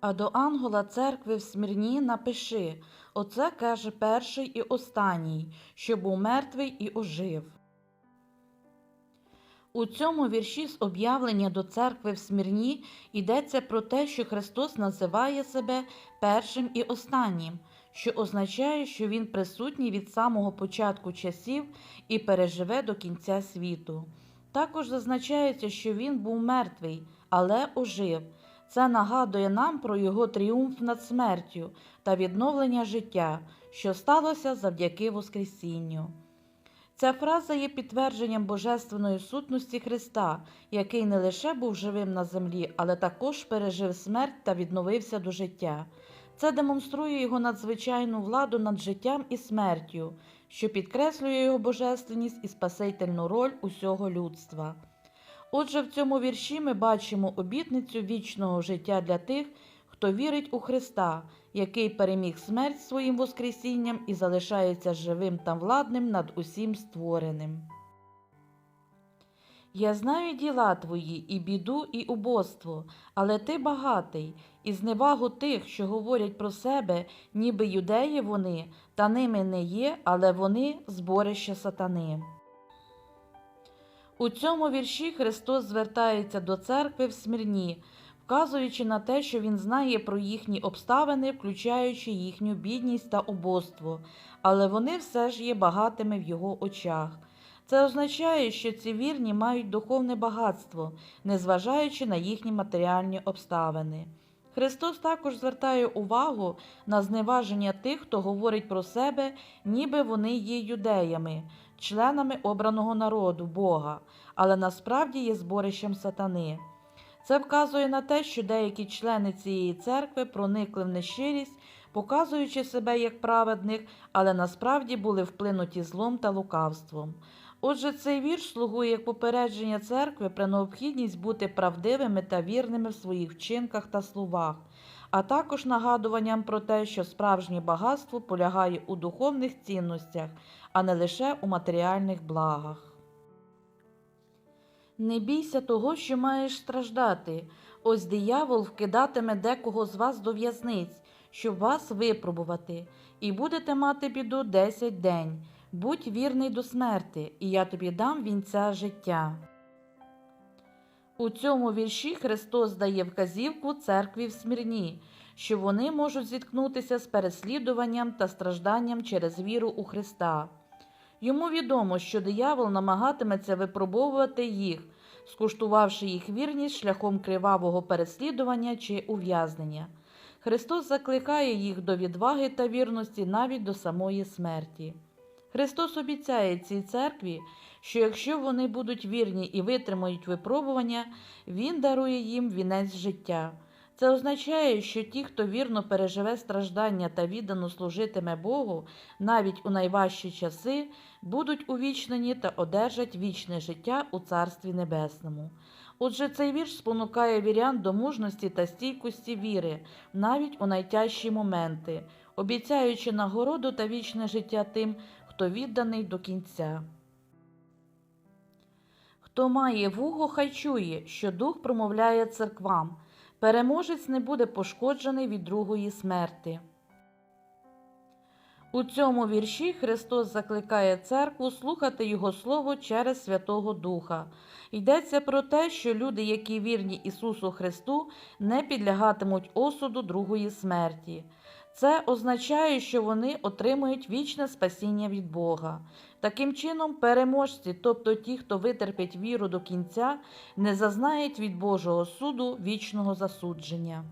А до ангела церкви в Смірні напиши Оце каже перший і останній, що був мертвий і ожив. У цьому вірші з об'явлення до церкви в Смірні йдеться про те, що Христос називає себе першим і останнім, що означає, що Він присутній від самого початку часів і переживе до кінця світу. Також зазначається, що Він був мертвий, але ожив. Це нагадує нам про його тріумф над смертю та відновлення життя, що сталося завдяки Воскресінню. Ця фраза є підтвердженням божественної сутності Христа, який не лише був живим на землі, але також пережив смерть та відновився до життя. Це демонструє його надзвичайну владу над життям і смертю, що підкреслює його божественність і спасительну роль усього людства. Отже, в цьому вірші ми бачимо обітницю вічного життя для тих, хто вірить у Христа, який переміг смерть своїм Воскресінням і залишається живим та владним над усім створеним. Я знаю діла твої, і біду, і убоство, але ти багатий, і зневагу тих, що говорять про себе, ніби юдеї вони, та ними не є, але вони зборище сатани. У цьому вірші Христос звертається до церкви в Смірні, вказуючи на те, що Він знає про їхні обставини, включаючи їхню бідність та убоство, але вони все ж є багатими в його очах. Це означає, що ці вірні мають духовне багатство, незважаючи на їхні матеріальні обставини. Христос також звертає увагу на зневаження тих, хто говорить про себе, ніби вони є юдеями, членами обраного народу Бога, але насправді є зборищем сатани. Це вказує на те, що деякі члени цієї церкви проникли в нещирість, показуючи себе як праведних, але насправді були вплинуті злом та лукавством. Отже, цей вірш слугує як попередження церкви про необхідність бути правдивими та вірними в своїх вчинках та словах, а також нагадуванням про те, що справжнє багатство полягає у духовних цінностях, а не лише у матеріальних благах. Не бійся того, що маєш страждати. Ось диявол вкидатиме декого з вас до в'язниць, щоб вас випробувати, і будете мати біду десять день. Будь вірний до смерти, і я тобі дам вінця життя. У цьому вірші Христос дає вказівку церкві в Смірні, що вони можуть зіткнутися з переслідуванням та стражданням через віру у Христа. Йому відомо, що диявол намагатиметься випробовувати їх, скуштувавши їх вірність шляхом кривавого переслідування чи ув'язнення. Христос закликає їх до відваги та вірності навіть до самої смерті. Христос обіцяє цій церкві, що якщо вони будуть вірні і витримають випробування, Він дарує їм вінець життя. Це означає, що ті, хто вірно переживе страждання та віддано служитиме Богу, навіть у найважчі часи, будуть увічнені та одержать вічне життя у Царстві Небесному. Отже, цей вірш спонукає вірян до мужності та стійкості віри, навіть у найтяжчі моменти, обіцяючи нагороду та вічне життя тим, хто відданий до кінця. Хто має вухо, хай чує, що дух промовляє церквам. Переможець не буде пошкоджений від другої смерти. У цьому вірші Христос закликає церкву слухати Його Слово через Святого Духа. Йдеться про те, що люди, які вірні Ісусу Христу, не підлягатимуть осуду другої смерті. Це означає, що вони отримують вічне спасіння від Бога. Таким чином, переможці, тобто ті, хто витерпить віру до кінця, не зазнають від Божого суду вічного засудження.